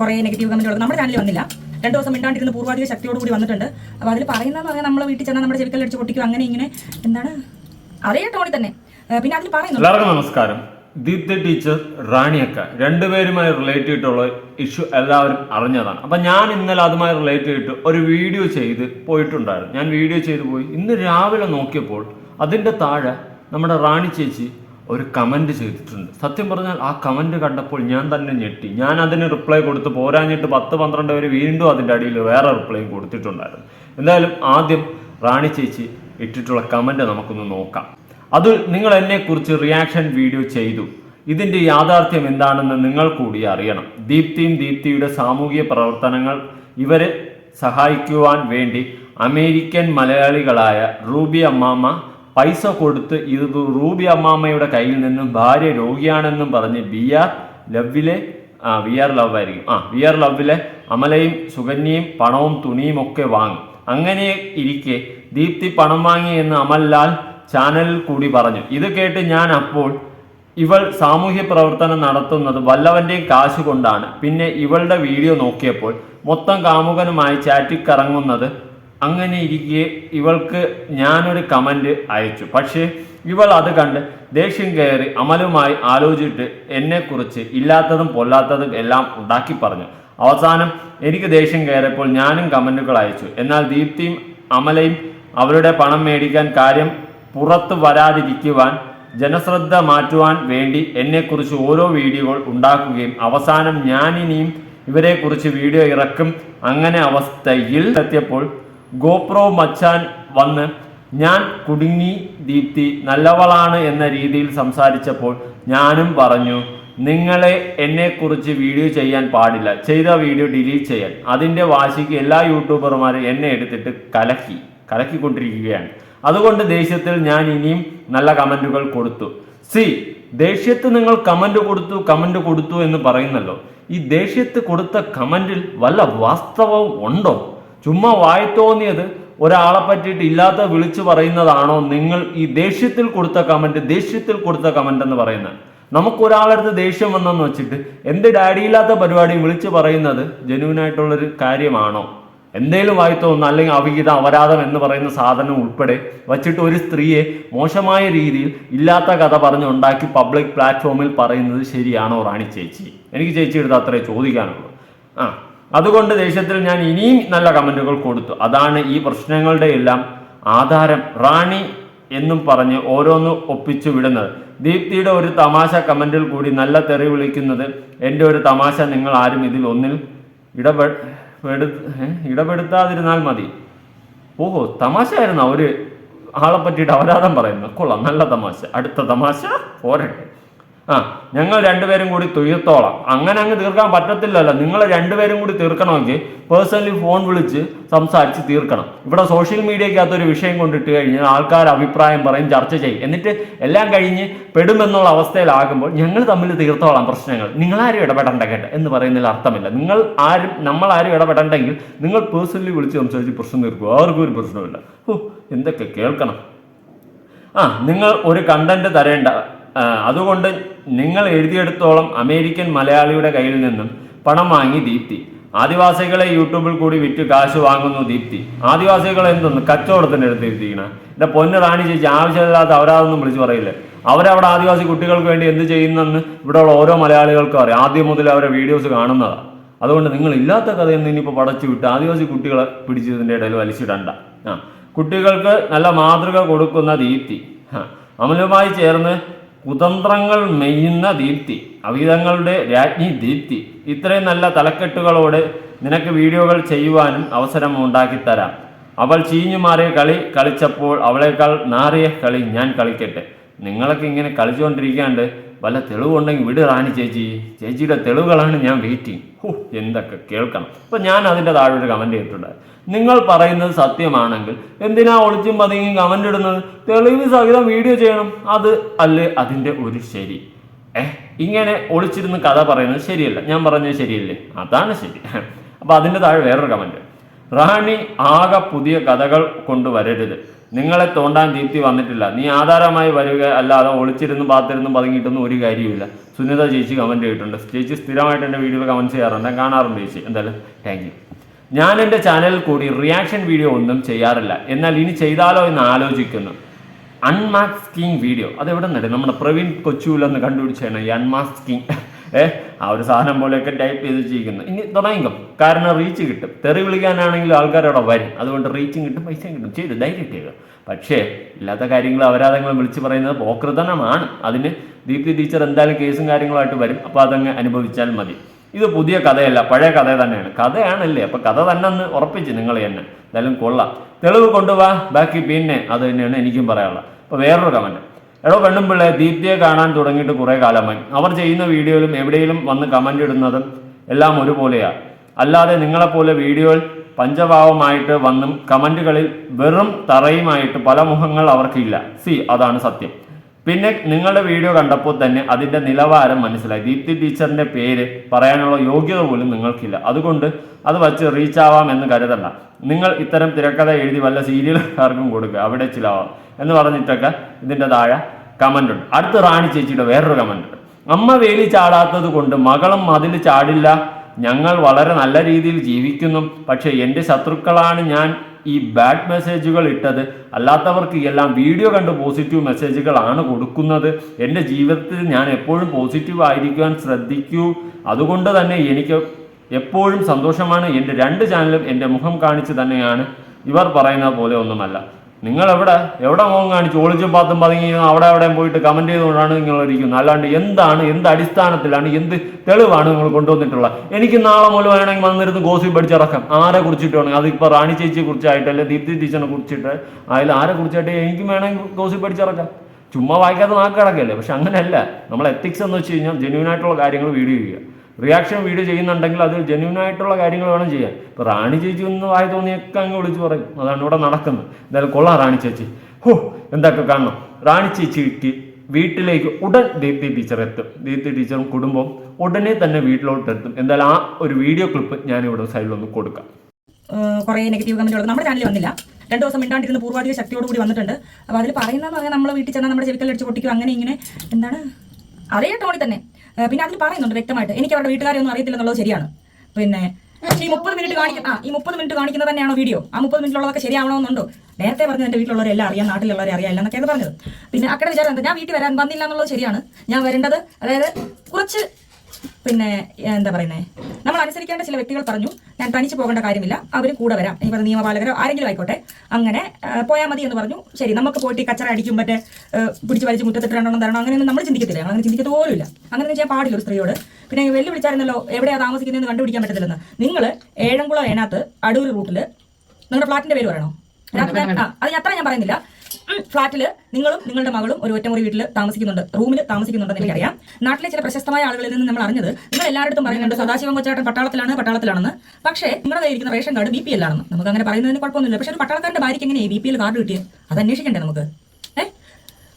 കുറേ നെഗറ്റീവ് കമന്റുകൾ നമ്മുടെ ചാനലിൽ വന്നില്ല. രണ്ട് ദിവസം മിണ്ടാണ്ടിരുന്ന പൂർവാധിക ശക്തിയോട് കൂടി വന്നിട്ടുണ്ട്. അപ്പോൾ അതിൽ പറയുന്നതെന്ന് പറഞ്ഞാൽ നമ്മളെ വീട്ടിൽ ചെന്നാൽ നമ്മുടെ ചെവിക്കൽ അടിച്ച് പൊട്ടിക്കും അങ്ങനെ ഇങ്ങനെ എന്താണ്? അതേ ടോണിൽ തന്നെ. പിന്നെ അതിൽ പറയുന്നു നമസ്കാരം. ദീപ്തി ടീച്ചർ റാണിയക്ക. രണ്ടുപേരുമായി റിലേറ്റ് ചെയ്തിട്ടുള്ള ഇഷ്യൂ എല്ലാവരും അറിഞ്ഞതാണ്. അപ്പം ഞാൻ ഇന്നലെ അതുമായി റിലേറ്റ് ചെയ്തിട്ട് ഒരു വീഡിയോ ചെയ്ത് പോയിട്ടുണ്ടായിരുന്നു. ഞാൻ വീഡിയോ ചെയ്ത് പോയി. ഇന്ന് രാവിലെ നോക്കിയപ്പോൾ അതിന്റെ താഴെ നമ്മുടെ റാണി ചേച്ചി ഒരു കമന്റ് ചെയ്തിട്ടുണ്ട്. സത്യം പറഞ്ഞാൽ ആ കമന്റ് കണ്ടപ്പോൾ ഞാൻ തന്നെ ഞെട്ടി. ഞാൻ അതിന് റിപ്ലൈ കൊടുത്ത് പോരാഞ്ഞിട്ട് പത്ത് പന്ത്രണ്ട് പേര് വീണ്ടും അതിന്റെ അടിയിൽ വേറെ റിപ്ലൈയും കൊടുത്തിട്ടുണ്ടായിരുന്നു. എന്തായാലും ആദ്യം റാണി ചേച്ചി ഇട്ടിട്ടുള്ള കമന്റ് നമുക്കൊന്ന് നോക്കാം. അത് നിങ്ങൾ എന്നെക്കുറിച്ച് റിയാക്ഷൻ വീഡിയോ ചെയ്തു. ഇതിന്റെ യാഥാർത്ഥ്യം എന്താണെന്ന് നിങ്ങൾ കൂടി അറിയണം. ദീപ്തിയും ദീപ്തിയുടെ സാമൂഹിക പ്രവർത്തനങ്ങൾ ഇവരെ സഹായിക്കുവാൻ വേണ്ടി അമേരിക്കൻ മലയാളികളായ റൂബി അമ്മാമ്മ പൈസ കൊടുത്ത് ഇത് റൂബി അമ്മാമ്മയുടെ കയ്യിൽ നിന്നും ഭാര്യ രോഗിയാണെന്നും പറഞ്ഞ് ബി ആർ ലവിലെ ആ വി ആർ ലവ് ആയിരിക്കും ആ വി ആർ ലവിലെ അമലയും സുകന്യയും പണവും തുണിയും ഒക്കെ വാങ്ങി. അങ്ങനെ ഇരിക്കെ ദീപ്തി പണം വാങ്ങി എന്ന് അമൽലാൽ ചാനലിൽ കൂടി പറഞ്ഞു. ഇത് കേട്ട് ഞാൻ അപ്പോൾ ഇവൾ സാമൂഹ്യ പ്രവർത്തനം നടത്തുന്നത് വല്ലവന്റെയും കാശ് കൊണ്ടാണ്. പിന്നെ ഇവളുടെ വീഡിയോ നോക്കിയപ്പോൾ മൊത്തം കാമുകനുമായി ചാറ്റിൽ കറങ്ങുന്നത് അങ്ങനെ ഇരിക്കെ ഇവൾക്ക് ഞാനൊരു കമന്റ് അയച്ചു. പക്ഷേ ഇവൾ അത് കണ്ട് ദേഷ്യം കയറി അമലുമായി ആലോചിച്ചിട്ട് എന്നെക്കുറിച്ച് ഇല്ലാത്തതും പൊല്ലാത്തതും എല്ലാം ഉണ്ടാക്കി പറഞ്ഞു. അവസാനം എനിക്ക് ദേഷ്യം കയറിയപ്പോൾ ഞാനും കമന്റുകൾ അയച്ചു. എന്നാൽ ദീപ്തിയും അമലയും അവരുടെ പണം മേടിക്കാൻ കാര്യം പുറത്തു വരാതിരിക്കുവാൻ ജനശ്രദ്ധ മാറ്റുവാൻ വേണ്ടി എന്നെക്കുറിച്ച് ഓരോ വീഡിയോകൾ ഉണ്ടാക്കുകയും അവസാനം ഞാനിനിയും ഇവരെക്കുറിച്ച് വീഡിയോ ഇറക്കും അങ്ങനെ അവസ്ഥയിൽ എത്തിയപ്പോൾ ഗോപ്രോ മച്ചാൻ വന്ന് ഞാൻ കുടുങ്ങി ദീപ്തി നല്ലവളാണ് എന്ന രീതിയിൽ സംസാരിച്ചപ്പോൾ ഞാനും പറഞ്ഞു നിങ്ങളെ എന്നെക്കുറിച്ച് വീഡിയോ ചെയ്യാൻ പാടില്ല. ചെയ്ത വീഡിയോ ഡിലീറ്റ് ചെയ്യാൻ. അതിന്റെ വാശിക്ക് എല്ലാ യൂട്യൂബർമാരും എന്നെ എടുത്തിട്ട് കലക്കി കലക്കിക്കൊണ്ടിരിക്കുകയാണ്. അതുകൊണ്ട് ദേഷ്യത്തിൽ ഞാൻ ഇനിയും നല്ല കമന്റുകൾ കൊടുത്തു. സി ദേഷ്യത്ത് നിങ്ങൾ കമന്റ് കൊടുത്തു കമന്റ് കൊടുത്തു എന്ന് പറയുന്നല്ലോ. ഈ ദേഷ്യത്ത് കൊടുത്ത കമന്റിൽ വല്ല വാസ്തവവും ഉണ്ടോ? ചുമ്മാ വായി തോന്നിയത് ഒരാളെ പറ്റിയിട്ട് ഇല്ലാത്ത വിളിച്ചു പറയുന്നതാണോ നിങ്ങൾ ഈ ദേഷ്യത്തിൽ കൊടുത്ത കമന്റ് ദേഷ്യത്തിൽ കൊടുത്ത കമന്റ് എന്ന് പറയുന്നത്? നമുക്ക് ഒരാളടുത്ത് ദേഷ്യം വന്നെന്ന് വെച്ചിട്ട് എന്ത് ഡാഡിയില്ലാത്ത പരിപാടിയും വിളിച്ചു പറയുന്നത് ജനുവിനായിട്ടുള്ളൊരു കാര്യമാണോ? എന്തേലും വായി തോന്നുന്നു അല്ലെങ്കിൽ അവിഹിത അപരാധം എന്ന് പറയുന്ന സാധനം ഉൾപ്പെടെ വച്ചിട്ട് ഒരു സ്ത്രീയെ മോശമായ രീതിയിൽ ഇല്ലാത്ത കഥ പറഞ്ഞ് ഉണ്ടാക്കി പബ്ലിക് പ്ലാറ്റ്ഫോമിൽ പറയുന്നത് ശരിയാണോ റാണി ചേച്ചി? എനിക്ക് ചേച്ചി എടുത്ത് അത്രേ ചോദിക്കാനുള്ളൂ. ആ. അതുകൊണ്ട് ദേഷ്യത്തിൽ ഞാൻ ഇനിയും നല്ല കമന്റുകൾ കൊടുത്തു. അതാണ് ഈ പ്രശ്നങ്ങളുടെ എല്ലാം ആധാരം. റാണി എന്നും പറഞ്ഞ് ഓരോന്ന് ഒപ്പിച്ചു വിടുന്നത്. ദീപ്തിയുടെ ഒരു തമാശ കമന്റിൽ കൂടി നല്ല തെറി വിളിക്കുന്നത് എന്റെ ഒരു തമാശ നിങ്ങൾ ആരും ഇതിൽ ഒന്നിൽ ഇടപെ പെടു ഏ? ഇടപെടുത്താതിരുന്നാൽ മതി. ഓഹോ തമാശയായിരുന്നു? ഒരു ആളെ പറ്റിയിട്ട് അപരാധം പറയുന്നു കൊള്ളാം നല്ല തമാശ. അടുത്ത തമാശ. പോരട്ടെ. ആ ഞങ്ങൾ രണ്ടുപേരും കൂടി തീർത്തോളാം. അങ്ങനെ അങ്ങ് തീർക്കാൻ പറ്റത്തില്ലല്ലോ. നിങ്ങൾ രണ്ടുപേരും കൂടി തീർക്കണമെങ്കിൽ പേഴ്സണലി ഫോൺ വിളിച്ച് സംസാരിച്ച് തീർക്കണം. ഇവിടെ സോഷ്യൽ മീഡിയക്കകത്തൊരു വിഷയം കൊണ്ടിട്ട് കഴിഞ്ഞാൽ ആൾക്കാർ അഭിപ്രായം പറയും ചർച്ച ചെയ്യും. എന്നിട്ട് എല്ലാം കഴിഞ്ഞ് പെടുമെന്നുള്ള അവസ്ഥയിലാകുമ്പോൾ ഞങ്ങൾ തമ്മിൽ തീർത്തോളാം പ്രശ്നങ്ങൾ. നിങ്ങളാരും ഇടപെടണ്ട കേട്ടോ എന്ന് പറയുന്നതിൽ അർത്ഥമില്ല. നിങ്ങൾ ആരും നമ്മളാരും ഇടപെടണ്ടെങ്കിൽ നിങ്ങൾ പേഴ്സണലി വിളിച്ച് സംസാരിച്ച് പ്രശ്നം തീർക്കുക ആർക്കും ഒരു പ്രശ്നമില്ല ഓ എന്തൊക്കെ കേൾക്കണം. ആ നിങ്ങൾ ഒരു കണ്ടന്റ് തരേണ്ട അതുകൊണ്ട് നിങ്ങൾ എഴുതിയെടുത്തോളം അമേരിക്കൻ മലയാളിയുടെ കയ്യിൽ നിന്നും പണം വാങ്ങി ദീപ്തി. ആദിവാസികളെ യൂട്യൂബിൽ കൂടി വിറ്റ് കാശ് വാങ്ങുന്നു ദീപ്തി. ആദിവാസികൾ എന്തൊന്ന് കച്ചവടത്തിന് എടുത്തിരിക്കണം എന്റെ പൊന്ന് റാണി ചേച്ചി ആവശ്യമില്ലാത്ത അവരാതൊന്നും വിളിച്ചു പറയില്ലേ? അവരവിടെ ആദിവാസി കുട്ടികൾക്ക് വേണ്ടി എന്ത് ചെയ്യുന്നെന്ന് ഇവിടെയുള്ള ഓരോ മലയാളികൾക്കും അറിയാം. ആദ്യം മുതൽ അവരെ വീഡിയോസ് കാണുന്നതാണ് അതുകൊണ്ട് നിങ്ങൾ ഇല്ലാത്ത കഥയൊന്നും ഇനിയിപ്പോൾ പടച്ചു വിട്ട് ആദിവാസി കുട്ടികളെ പിടിച്ചതിന്റെ ഇടയിൽ വലിച്ചിടണ്ട. ആ. കുട്ടികൾക്ക് നല്ല മാതൃക കൊടുക്കുന്ന ദീപ്തി. അമലുമായി ചേർന്ന് കുതന്ത്രങ്ങൾ മെയ്യുന്ന ദീപ്തി അവിധങ്ങളുടെ രാജ്ഞി ദീപ്തി. ഇത്രയും നല്ല തലക്കെട്ടുകളോട് നിനക്ക് വീഡിയോകൾ ചെയ്യുവാനും അവസരം ഉണ്ടാക്കിത്തരാം. അവൾ ചീഞ്ഞു മാറിയ കളി കളിച്ചപ്പോൾ അവളേക്കാൾ നാറിയ കളി ഞാൻ കളിക്കട്ടെ. നിങ്ങളൊക്കെ ഇങ്ങനെ കളിച്ചുകൊണ്ടിരിക്കാണ്ട് വല്ല തെളിവുണ്ടെങ്കിൽ വിട് റാണി ചേച്ചി. ചേച്ചിയുടെ തെളിവുകളാണ് ഞാൻ വെയിറ്റിംഗ് ഹു എന്തൊക്കെ കേൾക്കണം. അപ്പം ഞാൻ അതിന്റെ താഴെ ഒരു കമന്റ് ചെയ്തിട്ടുണ്ട് നിങ്ങൾ പറയുന്നത് സത്യമാണെങ്കിൽ എന്തിനാ ഒളിച്ചും പതുങ്ങിയും കമന്റ് ഇടുന്നത്? തെളിവ് സഹിതം വീഡിയോ ചെയ്യണം. അത് അല്ലേ അതിന്റെ ഒരു ശരി? ഏഹ് ഇങ്ങനെ ഒളിച്ചിരുന്ന് കഥ പറയുന്നത് ശരിയല്ല. ഞാൻ പറഞ്ഞത് ശരിയല്ലേ? അതാണ് ശരി. അപ്പൊ അതിന്റെ താഴെ വേറൊരു കമന്റ് റാണി ആകെ പുതിയ കഥകൾ കൊണ്ടുവരരുത്. നിങ്ങളെ തോണ്ടാൻ ദീപ്തി വന്നിട്ടില്ല. നീ ആധാരമായി വരിക അല്ലാതെ ഒളിച്ചിരുന്നും പാത്തിരുന്നും പതുങ്ങിയിട്ടൊന്നും ഒരു കാര്യമില്ല സുനിത ചേച്ചി കമന്റ് ചെയ്തിട്ടുണ്ട് ചേച്ചി സ്ഥിരമായിട്ട് എന്റെ വീഡിയോയിൽ കമന്റ് ചെയ്യാറുണ്ട്. ഞാൻ കാണാറുണ്ട് ചേച്ചി. എന്തായാലും താങ്ക് ഞാൻ എന്റെ ചാനലിൽ കൂടി റിയാക്ഷൻ വീഡിയോ ഒന്നും ചെയ്യാറില്ല. എന്നാൽ ഇനി ചെയ്താലോ എന്ന് ആലോചിക്കുന്നു. അൺമാസ്കിങ് വീഡിയോ അതെവിടെ നിന്നല്ലേ നമ്മുടെ പ്രവീൺ കൊച്ചൂലെന്ന് കണ്ടുപിടിച്ചാണ് ഈ അൺമാസ്കിങ് ഏ ആ ഒരു സാധനം പോലെയൊക്കെ ടൈപ്പ് ചെയ്ത് ചെയ്യുന്നു ഇനി തുടങ്ങിക്കും. കാരണം റീച്ച് കിട്ടും. തെറി വിളിക്കാനാണെങ്കിലും ആൾക്കാർ അവിടെ വരും. അതുകൊണ്ട് റീച്ചും കിട്ടും പൈസയും കിട്ടും. ചെയ്ത് ധൈര്യം ചെയ്യുക പക്ഷേ ഇല്ലാത്ത കാര്യങ്ങൾ അപരാധങ്ങൾ വിളിച്ച് പറയുന്നത് പോക്രതനമാണ്. അതിന് ദീപ്തി ടീച്ചർ എന്തായാലും കേസും കാര്യങ്ങളായിട്ട് വരും. അപ്പോൾ അതങ്ങ് അനുഭവിച്ചാൽ മതി. ഇത് പുതിയ കഥയല്ല പഴയ കഥ തന്നെയാണ്. കഥയാണല്ലേ അപ്പൊ കഥ തന്നെ ഒന്ന് ഉറപ്പിച്ച് നിങ്ങൾ തന്നെ എന്തായാലും കൊള്ളാം. തെളിവ് കൊണ്ടുവാ ബാക്കി പിന്നെ അത് തന്നെയാണ് എനിക്കും പറയാനുള്ളത്. അപ്പോൾ വേറൊരു കമന്റ് എടോ പെണ്ണുമ്പിള്ളെ ദീപ്തിയെ കാണാൻ തുടങ്ങിയിട്ട് കുറേ കാലമായി. അവർ ചെയ്യുന്ന വീഡിയോയിലും എവിടെയും വന്ന് കമന്റ് ഇടുന്നതും എല്ലാം ഒരുപോലെയാണ് അല്ലാതെ നിങ്ങളെപ്പോലെ വീഡിയോയിൽ പഞ്ചഭാവമായിട്ട് വന്നും കമന്റുകളിൽ വെറും തറയുമായിട്ട് പല മുഖങ്ങൾ അവർക്കില്ല. സി അതാണ് സത്യം. പിന്നെ നിങ്ങളുടെ വീഡിയോ കണ്ടപ്പോൾ തന്നെ അതിന്റെ നിലവാരം മനസ്സിലായി. ദീപ്തി ടീച്ചറിന്റെ പേര് പറയാനുള്ള യോഗ്യത പോലും നിങ്ങൾക്കില്ല. അതുകൊണ്ട് അത് വച്ച് റീച്ച് ആവാം എന്ന് കരുതണ്ട. നിങ്ങൾ ഇത്തരം തിരക്കഥ എഴുതി വല്ല സീരിയലുകാർക്കും കൊടുക്കുക അവിടെ ചിലവാം എന്ന് പറഞ്ഞിട്ടൊക്കെ ഇതിന്റെ താഴെ കമന്റ് ഉണ്ട്. അടുത്ത് റാണി ചേച്ചിയുടെ വേറൊരു കമന്റ് ഉണ്ട്. അമ്മ വേലി ചാടാത്തത് കൊണ്ട് മകളും മതിൽ ചാടില്ല. ഞങ്ങൾ വളരെ നല്ല രീതിയിൽ ജീവിക്കുന്നു. പക്ഷേ എന്റെ ശത്രുക്കളാണ് ഞാൻ. ഈ ബാഡ് മെസ്സേജുകൾ ഇട്ടത്. അല്ലാത്തവർക്ക് എല്ലാം വീഡിയോ കണ്ട് പോസിറ്റീവ് മെസ്സേജുകളാണ് കൊടുക്കുന്നത്. എന്റെ ജീവിതത്തിൽ ഞാൻ എപ്പോഴും പോസിറ്റീവ് ആയിരിക്കുവാൻ ശ്രദ്ധിക്കൂ. അതുകൊണ്ട് തന്നെ എനിക്ക് എപ്പോഴും സന്തോഷമാണ്. എന്റെ രണ്ട് ചാനലും എന്റെ മുഖം കാണിച്ച് തന്നെയാണ്. ഇവർ പറയുന്ന പോലെ ഒന്നുമല്ല. നിങ്ങൾ എവിടെ എവിടെ മോഹം കാണിച്ചു? ഒളിച്ചും പാത്തും പതുങ്ങി അവിടെ അവിടെ പോയിട്ട് കമന്റ് ചെയ്തുകൊണ്ടാണ് നിങ്ങൾ ഇരിക്കുന്നത് അല്ലാണ്ട് എന്താണ് എന്ത് അടിസ്ഥാനത്തിലാണ് എന്ത് തെളിവാണ് നിങ്ങൾ കൊണ്ടുവന്നിട്ടുള്ളത്? എനിക്ക് നാളെ മുതൽ വേണമെങ്കിൽ വന്നിരുന്ന് ഗോസി പഠിച്ചിറക്കാം ആരെ കുറിച്ചിട്ട് വേണമെങ്കിൽ? അതിപ്പോൾ റാണി ചേച്ചിയെ കുറിച്ചായിട്ട് ദീപ്തി ടീച്ചറിനെ കുറിച്ചിട്ട് അതിൽ ആരെ കുറിച്ചായിട്ട് എനിക്ക് വേണമെങ്കിൽ ഗോസി പഠിച്ചിറക്കാം ചുമ്മാ വായിക്കാതെ നാക്ക് കിടക്കല്ലേ? പക്ഷെ അങ്ങനെയല്ല. നമ്മൾ എത്തിക്സ് എന്ന് വെച്ച് കഴിഞ്ഞാൽ ജെന്യൂൻ ആയിട്ടുള്ള കാര്യങ്ങൾ വീഡിയോ ചെയ്യുക. റിയാക്ഷൻ വീഡിയോ ചെയ്യുന്നുണ്ടെങ്കിൽ അത് ജെന്യൂൻ ആയിട്ടുള്ള കാര്യങ്ങൾ വേണം ചെയ്യാൻ. ഇപ്പോൾ റാണി ചേച്ചി ഒന്ന് വായി തോന്നിയൊക്കെ അങ്ങ് വിളിച്ച് പറയും. അതാണ് ഇവിടെ നടക്കുന്നത്. എന്തായാലും കൊള്ളാം റാണി ചേച്ചി. ഹോ എന്തൊക്കെ കാണണം. റാണി ചേച്ചിക്ക് വീട്ടിലേക്ക് ഉടൻ ദീപ്തി ടീച്ചർ എത്തും. ദീപ്തി ടീച്ചറും കുടുംബവും ഉടനെ തന്നെ വീട്ടിലോട്ട് എത്തും. എന്തായാലും ആ ഒരു വീഡിയോ ക്ലിപ്പ് ഞാൻ ഇവിടെ സൈഡിലൊന്ന് കൊടുക്കാം. കുറേ നെഗറ്റീവ് കമന്റുകൾ നമ്മുടെ ചാനലിൽ വന്നില്ല. രണ്ട് ദിവസം മിണ്ടാണ്ടിരുന്ന പൂർവാധിക ശക്തിയോട് കൂടി വന്നിട്ടുണ്ട്. അപ്പോൾ അതിൽ പറഞ്ഞാൽ നമ്മൾ വീട്ടിൽ ചെന്നാൽ നമ്മുടെ ചെവിക്കൽ അടിച്ച് പൊട്ടിക്കും. അങ്ങനെ ഇങ്ങനെ. എന്താണ്? അതേ ടോണിൽ തന്നെ. പിന്നെ അതിന് പറയുന്നുണ്ട് വ്യക്തമായിട്ട്. എനിക്ക് അവരുടെ വീട്ടുകാരെ ഒന്നും അറിയത്തില്ല എന്നുള്ളത് ശരിയാണ്. പിന്നെ ഈ മുപ്പത് മിനിറ്റ് കാണിക്കുന്ന ആ ഈ മുപ്പത് മിനിറ്റ് കാണിക്കുന്നത് തന്നെയാണോ വീഡിയോ? ആ മുപ്പത് മിനിറ്റിലുള്ളതൊക്കെ ശരിയാവണമെന്നുണ്ടോ? നേരത്തെ പറഞ്ഞത് എന്റെ വീട്ടിലുള്ളവരെല്ലാം അറിയാം നാട്ടിലുള്ളവരെ അറിയാം എന്നൊക്കെയാണ് പറഞ്ഞത്. പിന്നെ അക്കടെ വിചാരം എന്താ? ഞാൻ വീട്ടിൽ വരാൻ വന്നില്ല എന്നുള്ളത് ശരിയാണ്. ഞാൻ വരേണ്ടത് അതായത് കുറച്ച് പിന്നെ എന്താ പറയുന്നത് നമ്മൾ അനുസരിക്കേണ്ട ചില വ്യക്തികൾ പറഞ്ഞു ഞാൻ തനിച്ച് പോകേണ്ട കാര്യമില്ല അവർ കൂടെ വരാം. ഇനി പറഞ്ഞ നിയമപാലകരോ ആരെങ്കിലും ആയിക്കോട്ടെ അങ്ങനെ പോയാൽ മതി എന്ന് പറഞ്ഞു. ശരി നമുക്ക് പോയിട്ട് കച്ചറ അടിക്കും മറ്റേ പിടിച്ച് വലിച്ച് മുറ്റത്തിട്ട് രണ്ടെണ്ണം തരണം അങ്ങനെയൊന്നും നമ്മൾ ചിന്തിക്കത്തില്ല. അങ്ങനെ ചിന്തിക്കത്ത് പോലുമില്ല. അങ്ങനെ ചെയ്യാൻ പാടില്ല ഒരു സ്ത്രീയോട്. പിന്നെ വെല്ലു വിളിച്ചായിരുന്നല്ലോ എവിടെയാണ് താമസിക്കുന്നതെന്ന് കണ്ടുപിടിക്കാൻ പറ്റത്തില്ലെന്ന്. നിങ്ങൾ ഏഴംകുളം ഏനാത്ത് അടൂർ റൂട്ടിൽ നിങ്ങളുടെ ഫ്ലാറ്റിന്റെ പേര് പറയണോ? അത് അത്ര ഞാൻ പറയുന്നില്ല. ഉം, ഫ്ലാറ്റിൽ നിങ്ങളും നിങ്ങളുടെ മകളും ഒരു ഒറ്റമുറി വീട്ടിൽ താമസിക്കുന്നുണ്ട് റൂമിൽ താമസിക്കുന്നുണ്ടെന്ന് എനിക്കറിയാം. നാട്ടിലെ ചില പ്രശസ്തമായ ആളുകളിൽ നിന്ന് നമ്മൾ അറിഞ്ഞത് നിങ്ങൾ എല്ലായിടത്തും പറയുന്നുണ്ട് സദാശിവം കൊച്ചാട്ടൻ പട്ടാളത്തിലാണ് പട്ടാളത്തിലാണെന്ന്. പക്ഷേ നിങ്ങളുടെ കയ്യിൽ ഇരിക്കുന്ന ration card B P L ആണെന്ന്. നമുക്ക് അങ്ങനെ പറയുന്നതിന് കുഴപ്പമൊന്നുമില്ല. പക്ഷേ ഒരു പട്ടാളക്കാരന്റെ ഭാര്യയ്ക്ക് എങ്ങനെയാണ് ബി പി എൽ കാർഡ് കിട്ടിയത് അത് അന്വേഷിക്കണ്ടേ നമുക്ക്? ഏഹ്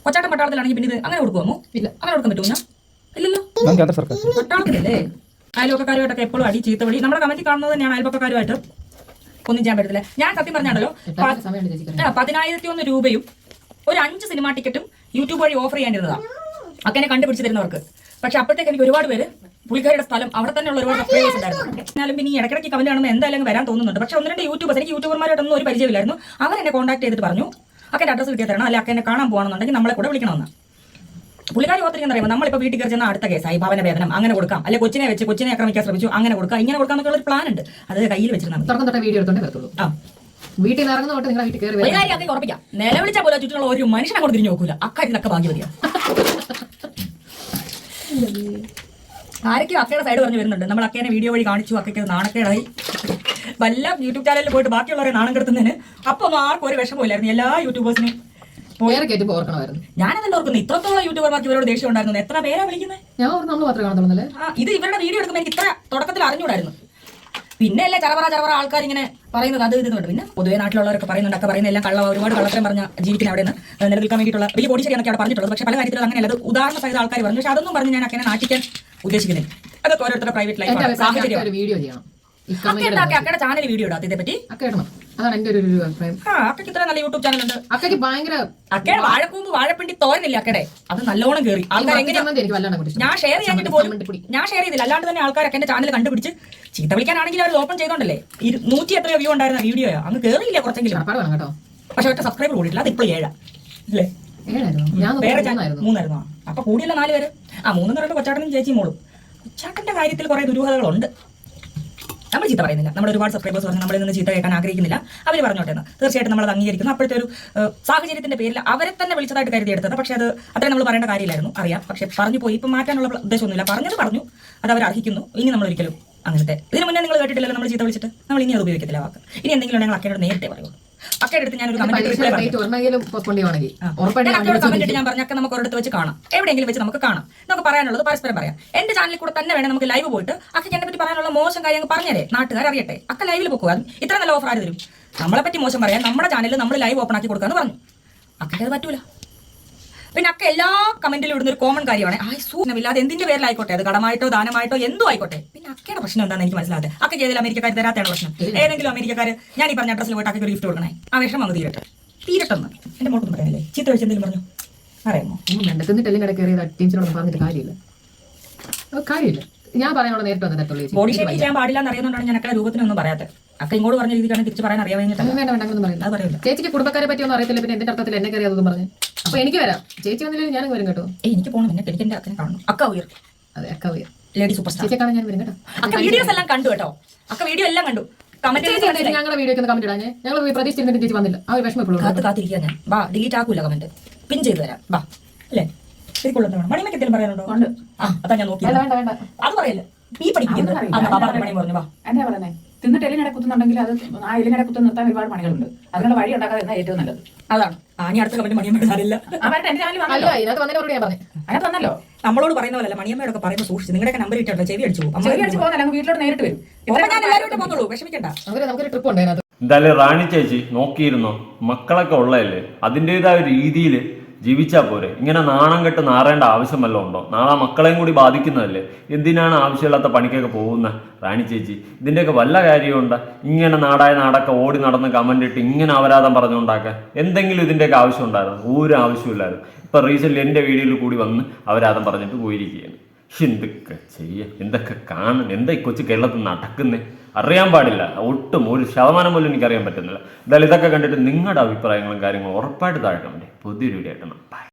കൊച്ചാട്ടൻ പട്ടാളത്തിലാണെങ്കിൽ പിന്നെ ഇത് അങ്ങനെ കൊടുക്കുമോ ഇല്ല. അങ്ങനെ കൊടുക്കാൻ പറ്റുമോ ഞാൻ ഇല്ലല്ലോ പട്ടാളത്തിലല്ലേ? അയൽവക്കക്കാരുമായിട്ടൊക്കെ എപ്പോഴും അടി ചീത്ത വഴി നമ്മുടെ കമന്റിൽ കാണുന്നത് തന്നെയാണ് അയൽവക്കക്കാരുമായിട്ട്. ഒന്നും ചെയ്യാൻ പറ്റത്തില്ല. ഞാൻ സത്യം പറഞ്ഞാണല്ലോ പതിനായിരത്തി ഒന്ന് രൂപയും ഒരു അഞ്ച് സിനിമാ ടിക്കറ്റും യൂട്യൂബ് വഴി ഓഫർ ചെയ്യാനിരുന്നതാണ് അങ്ങനെ കണ്ടുപിടിച്ച് തരുന്നവർക്ക്. പക്ഷെ അപ്പോഴത്തേക്ക് എനിക്ക് ഒരുപാട് പേര് പുള്ളിക്കാരുടെ സ്ഥലം അവിടെ തന്നെയുള്ള ഒരുപാട് സബ്സ്ക്രൈബേഴ്സ് ഉണ്ടായിരുന്നു. എന്നാലും പിന്നെ ഈ ഇടയ്ക്കിടയ്ക്ക് കമന്റ് കാണുമ്പോൾ എന്തായാലും അങ്ങ് വരാൻ തോന്നുന്നുണ്ട്. പക്ഷെ ഒന്ന് രണ്ട് യൂട്യൂബേഴ്സ് എനിക്ക് യൂട്യൂബർമാരായിട്ടൊന്നും ഒരു പരിചയമില്ലായിരുന്നു. അവർ എന്നെ കോൺടാക്ട് ചെയ്തിട്ട് പറഞ്ഞു അക്കന്റെ അഡ്രസ്സ് കിട്ടിയ തരണം. അല്ലെങ്കിൽ അക്കനെ കാണാൻ പോകണമെന്നുണ്ടെങ്കിൽ നമ്മളെ കൂടെ വിളിക്കണമെന്ന്. പുള്ളിക്കാരി ഓർത്തിരിക്കുന്ന പറയുമ്പോൾ നമ്മളിപ്പോൾ വീട്ടിൽ കയറി ചെന്ന അടുത്ത കേസായി ഭവന വേദനം അങ്ങനെ കൊടുക്കാം. അല്ലെ കൊച്ചിനെ വെച്ച് കൊച്ചിനെ ആക്രമിക്കാൻ ശ്രമിച്ചു അങ്ങനെ കൊടുക്കാം ഇങ്ങനെ കൊടുക്കാം ഒരു പ്ലാൻ ഉണ്ട് അത് കയ്യിൽ വെച്ചിരുന്നാൽ മതി. തുടക്കം തൊട്ടേ വീഡിയോ എടുത്തോണ്ടേ വരത്തുള്ളൂ ആ. വീട്ടിൽ നിന്ന് ഇറങ്ങുന്ന തൊട്ട് നിങ്ങളെ വീട്ടിൽ കയറി പുള്ളിക്കാരി അതൊക്കെ ഉറപ്പിക്കാം നിലവിളിച്ച പോലെ ചുറ്റുള്ള ഒരു മനുഷ്യനെ കൊണ്ട് തിരിഞ്ഞു നോക്കൂല. അക്കാര്യത്തിലൊക്കെ ഭാഗ്യവതിയാ ആരൊക്കെയോ അക്കയുടെ സൈഡ് പറഞ്ഞു വരുന്നുണ്ട്. നമ്മൾ അക്കേനെ വീഡിയോ വഴി കാണിച്ചു അക്കയ്ക്ക് നാണക്കേടായി. വല്ല യൂട്യൂബ് ചാനലിൽ പോയിട്ട് ബാക്കിയുള്ളവരെ നാണം കെടുത്തുന്നതിന് അപ്പൊ ആർക്കും ഒരു വിഷമമില്ലായിരുന്നു എല്ലാ യൂട്യൂബേഴ്സിനും കയറ്റുമ്പോൾ ഓർക്കണമായിരുന്നു. എന്നെ ഓർക്കുന്നു? ഇത്രത്തോളം യൂട്യൂബർമാർക്ക് ഇവരോട് ദേഷ്യം ഉണ്ടായിരുന്നു എത്ര പേരാ വിളിക്കുന്നത്? ഞാൻ ഓർക്കുന്നു നമ്മൾ മാത്രമേ കാണത്തുള്ളൂ ഇത് ഇവരുടെ വീഡിയോ എടുക്കുമ്പോൾ എനിക്ക് ഇത്ര തുടക്കത്തിൽ അറിഞ്ഞൂടായിരുന്നു പിന്നെ അല്ലേ ചറവറ ചറവറ ആൾക്കാർ ഇങ്ങനെ പറയുന്നത്. അത് ഇത് പിന്നെ പൊതുവെ നാട്ടിലുള്ളവരൊക്കെ പറയുന്നുണ്ട്. ഒക്കെ പറയുന്ന എല്ലാം കള്ള ഒരുപാട് കള്ളത്തരം പറഞ്ഞ ജീവിക്കുന്ന അവിടെ നിന്ന് നിലനിൽക്കാൻ വേണ്ടിയിട്ടുള്ള വലിയ ബോഡി ശരിയാണ് അവിടെ പറഞ്ഞിട്ടുള്ളത്. പക്ഷേ പല കാര്യത്തിലും അങ്ങനെയല്ല. അത് ഉദാഹരണ സഹിത ആൾക്കാർ പറഞ്ഞു. പക്ഷേ അതൊന്നും പറഞ്ഞ് ഞാൻ അങ്ങനെ നാട്ടിക്കാൻ ഉദ്ദേശിക്കുന്നില്ല. അതൊക്കെ ഓരോരുത്തരുടെ പ്രൈവറ്റ് ലൈഫ് സാഹചര്യം വീഡിയോ ചെയ്യണം. അക്കയുടെ ചാനൽ വീഡിയോ ഇടാത്ത ഇതേപ്പറ്റി? ഒക്കെ ഇടണം. അതാണ് എന്റെ ഒരു ഒരു അഭിപ്രായം. ആ അക്കയ്ക്ക് ഇത്ര നല്ല യൂട്യൂബ് ചാനൽ ഉണ്ട്. അക്കയ്ക്ക് ഭയങ്കര അക്കയുടെ വാഴക്കൂമ്പ് വാഴപ്പിണ്ടി തോരനില്ല അക്കടെ അത് നല്ലോണം കേറി. ആൾക്കാർ എങ്ങനെ ചമ്മന്തി എനിക്ക് വല്ലാണ്ട് അങ്ങോട്ട് ഞാൻ ഷെയർ ചെയ്യാനിട്ട് പോലും ചമ്മന്തിപ്പൊടി. ഞാൻ ഷെയർ ചെയ്തില്ല. അല്ലാണ്ട് തന്നെ ആൾക്കാരൊക്കെ എന്റെ ചാനൽ കണ്ടുപിടിച്ച് ചീത്ത വിളിക്കാനാണെങ്കിൽ അവർ ഓപ്പൺ ചെയ്തോണ്ടല്ലേ? ഇരു- നൂറ്റി എത്രയോ വ്യൂ ഉണ്ടായിരുന്ന വീഡിയോയാ അങ്ങ് കേറിയില്ല കുറച്ചെങ്കിലും. ചടപ്പാട് വേണം കേട്ടോ. പക്ഷെ ഒറ്റ സബ്സ്ക്രൈബർ കൂടിയിട്ടില്ല. അത് ഇപ്പോൾ ഏഴാ. അല്ലേ ഏഴായിരുന്നു. ഞാൻ വേറെ നോക്കിയത് ചാനൽ മൂന്നായിരുന്നു. മൂന്നായിരുന്നു അപ്പൊ കൂടിയല്ല നാല് പേര്. ആ മൂന്നെന്ന് പറയുമ്പോൾ കൊച്ചാട്ടനും ചേച്ചി മോളും. കൊച്ചാട്ടന്റെ കാര്യത്തിൽ കുറെ ദുരൂഹതകളുണ്ട്. നമ്മൾ ചീത്ത പറയുന്നില്ല. നമ്മൾ ഒരുപാട് സബ്സ്ക്രൈബേഴ്സ് പറഞ്ഞു നമ്മളിൽ നിന്ന് ചീത്ത കേൾക്കാൻ ആഗ്രഹിക്കുന്നില്ല. അവർ പറഞ്ഞോട്ടെ എന്ന് തീർച്ചയായിട്ടും നമ്മൾ അത് അംഗീകരിക്കുന്നു. അപ്പോഴത്തെ ഒരു സാഹചര്യത്തിന്റെ പേരിൽ അവരെ തന്നെ വിളിച്ചതായിട്ട് കരുതിയെടുത്തത് പക്ഷേ അത് അത്രയും നമ്മൾ പറയേണ്ട കാര്യമില്ലായിരുന്നു. അറിയാം. പക്ഷേ പറഞ്ഞു പോയി. ഇപ്പം മാറ്റാനുള്ള ഉദ്ദേശമൊന്നുമില്ല. പറഞ്ഞത് പറഞ്ഞു. അത് അവർ അർഹിക്കുന്നു. ഇനി നമ്മൾ ഒരിക്കലും അങ്ങനത്തെ ഇതിന് മുന്നേ നിങ്ങൾ കേട്ടിട്ടില്ലല്ലോ നമ്മൾ ചീത്ത വിളിച്ചിട്ട്. നമ്മൾ ഇനി അത് ഉപയോഗിക്കത്തില്ല വാക്ക്. ഇനി എന്തെങ്കിലും ഉണ്ടെങ്കിൽ അക്കയോട് നേരത്തെ പറയുള്ളൂ. അക്കയുടെ അടുത്ത് ഞാനൊരു കമന്റ് പറഞ്ഞു. ഞാൻ നമുക്ക് ഒരിടത്ത് വെച്ച് കാണാം. എവിടെയെങ്കിലും വെച്ച് നമുക്ക് കാണാം. നമുക്ക് പറയാനുള്ളത് പരസ്പരം പറയാം. എന്റെ ചാനലിൽ കൂടെ തന്നെ വേണം നമുക്ക് ലൈവ് പോയിട്ട് അക്കയ്ക്ക് എന്നെ പറ്റി പറയാനുള്ള മോശം കാര്യങ്ങൾ പറഞ്ഞേ നാട്ടുകാർ അറിയട്ടെ. അക്ക ലൈവിൽ പോക്കുക ഇത്ര നല്ല ഓഫർ ആര് തരും? നമ്മളെ പറ്റി മോശം പറയാൻ നമ്മുടെ ചാനലിൽ നമ്മൾ ലൈവ് ഓപ്പൺ ആക്കി കൊടുക്കാന്ന് പറഞ്ഞു. അക്കയ്ക്ക് അത് പറ്റൂല. പിന്നെ അക്ക എല്ലാ കമന്റിലും ഇടുന്ന ഒരു കോമൺ കാര്യമാണ്. ആ സൂചനമില്ല അത് എന്തിന്റെ പേരിലായിക്കോട്ടെ? അത് കടമായിട്ടോ ദാനമായിട്ടോ എന്തോ ആയിക്കോട്ടെ? പിന്നെ അക്കയുടെ പ്രശ്നം എന്താണെന്ന് എനിക്ക് മനസ്സിലാതെ അക്ക ചെയ്തതിൽ അമേരിക്കക്കാർ തരാത്തയാണ് പ്രശ്നം. ഏതെങ്കിലും അമേരിക്കക്കാർ ഞാൻ ഈ പറഞ്ഞ അഡ്രസ്സിൽ പോയിട്ട് അക്കയ്ക്ക് ഒരു ഗിഫ്റ്റ് കൊടുക്കണേ. ആ വിഷം വന്ന് തീരട്ടെ. തീരട്ടെന്ന്. എന്റെ മോട്ടൊന്നും പറയാനില്ലേ? ചീത്ത വെച്ച് എന്തെങ്കിലും പറഞ്ഞു? അറിയാമോ? കയറിയത് പറഞ്ഞിട്ട് കാര്യമില്ല. കാര്യമില്ല. ഞാൻ പറയാനുള്ള നേരിട്ട് വന്നിട്ട് എത്തുള്ളൂ ചേച്ചി. ബോഡി ഷേപ്പ് ചെയ്യാൻ പാടില്ല എന്ന് അറിയുന്നതുകൊണ്ടാണ് ഞാൻ അക്കടെ രൂപത്തിനൊന്നും പറയാത്തത്. അക്ക ഇങ്ങോട്ട് പറഞ്ഞ രീതിക്കാണ് തിരിച്ച് പറയാൻ അറിയാൻ വേണ്ട വേണ്ട അങ്ങനൊന്നും പറയില്ല അത് പറയില്ല. ചേച്ചിക്ക് കുടുംബക്കാരെ പറ്റി ഒന്നും അറിയത്തില്ല പിന്നെ എന്തിന്റെ അർത്ഥത്തിൽ എന്നെ കയറി അതൊന്നും പറഞ്ഞു? അപ്പൊ എനിക്ക് വരാം. ചേച്ചി വന്നില്ലെങ്കിൽ ഞാനും വരും കേട്ടോ. എനിക്ക് പോകണം എന്നെ എനിക്ക് എന്റെ അക്കനെ കാണണം. അക്ക ഉയർ അതെ അക്ക ഉയർ ലേഡി സൂപ്പർ സ്റ്റാർ ചേച്ചിയെ കാണാൻ ഞാൻ വരും കേട്ടോ. അക്ക വീഡിയോസ് എല്ലാം കണ്ടു കേട്ടോ. അക്ക വീഡിയോ എല്ലാം കണ്ടു. ഞങ്ങളുടെ വീഡിയോ ഒന്ന് കമന്റ് ഇടാൻ ഞങ്ങൾ പ്രതീക്ഷിച്ചിരുന്നിട്ട് ചേച്ചി വന്നില്ല. ആ ഒരു വിഷമം ഇപ്പോഴും കാത്ത് കാത്തിരിക്കാൻ ഞാൻ. വാ ഡിലീറ്റ് ആക്കൂല കമന്റ് പിൻ ചെയ്തു തരാം. വാ അല്ലേ? ശരിക്കുള്ള മണിമയ്ക്ക് എന്തെങ്കിലും പറയാനുണ്ടോ? ഉണ്ട്. ആ അതാ ഞാൻ നോക്കി വേണ്ട വേണ്ട. അത് പറയല്ലേ? ഈ മണി പറഞ്ഞു വാ. എന്നാ പറയുന്നത് തിന്നിട്ട് എലിനട കുത്തുന്നുണ്ടെങ്കിൽ അത് ആ എലിനട കുത്തു നിർത്താൻ ഒരുപാട് പണികളുണ്ട്. അതിനുള്ള വഴി ഉണ്ടാക്കാതെ എന്നാ ഏറ്റവും നല്ലത്. അതാണ്. ആനി ഇനി അടുത്ത കമന്റ് മണിയമ്മയുടെ ഇടാറില്ല അവരുടെ എന്റെ ചാനൽ അല്ല വന്നല്ലോ. ഇതിനകത്ത് വന്നതിനോട് ഞാൻ പറഞ്ഞു. അതിനകത്ത് വന്നല്ലോ. നമ്മളോട് പറയുന്ന പോലല്ല മണിയമ്മയോടൊക്കെ പറയുമ്പോൾ സൂക്ഷിച്ച്. നിങ്ങളുടെ നമ്പർ ഇട്ടോ ചെവി അടിച്ചു പോകും. അടിച്ച് പോകുന്നില്ല അങ്ങ് വീട്ടിലോട്ട് നേരിട്ട് വരും. അപ്പൊ ഞാൻ എല്ലാവരും പോകുന്നുള്ളൂ. വിഷമിക്കണ്ട. നമുക്ക് നമുക്കൊരു ട്രിപ്പ് ഉണ്ട് അതിനകത്ത്. എന്തായാലും റാണി ചേച്ചി നോക്കിയിരുന്നോ. മക്കളൊക്കെ ഉള്ളതല്ലേ? അതിന്റെതായ രീതിയിൽ ജീവിച്ചാൽ പോരെ. ഇങ്ങനെ നാണം കെട്ട് നാറേണ്ട ആവശ്യം വല്ലതും ഉണ്ടോ? നാളെ മക്കളെയും കൂടി ബാധിക്കുന്നതല്ലേ? എന്തിനാണ് ആവശ്യമില്ലാത്ത പണിക്കൊക്കെ പോകുന്ന? റാണി ചേച്ചി ഇതിന്റെയൊക്കെ വല്ല കാര്യമുണ്ട്? ഇങ്ങനെ നാടായ നാടൊക്കെ ഓടി നടന്ന് കമന്റ് ഇട്ട് ഇങ്ങനെ അപരാധം പറഞ്ഞുണ്ടാക്കാൻ എന്തെങ്കിലും ഇതിന്റെയൊക്കെ ആവശ്യം ഉണ്ടായിരുന്നു ഒരു ആവശ്യമില്ലായിരുന്നു ഇപ്പം റീസെന്റ് എന്റെ വീഡിയോയിൽ കൂടി വന്ന് അപരാധം പറഞ്ഞിട്ട് പോയിരിക്കുകയാണ്. പക്ഷെ എന്തൊക്കെ ചെയ്യുക എന്തൊക്കെ കാണും എന്താ ഈ കൊച്ചു കേരളത്തിൽ നടക്കുന്നേ? അറിയാൻ പാടില്ല. ഒട്ടും ഒരു ശതമാനം പോലും എനിക്ക് അറിയാൻ പറ്റുന്നില്ല. എന്തായാലും ഇതൊക്കെ കണ്ടിട്ട് നിങ്ങളുടെ അഭിപ്രായങ്ങളും കാര്യങ്ങളും ഉറപ്പായിട്ട് താഴെ കമന്റ് പുതിയൊരു വീഡിയോ ബൈ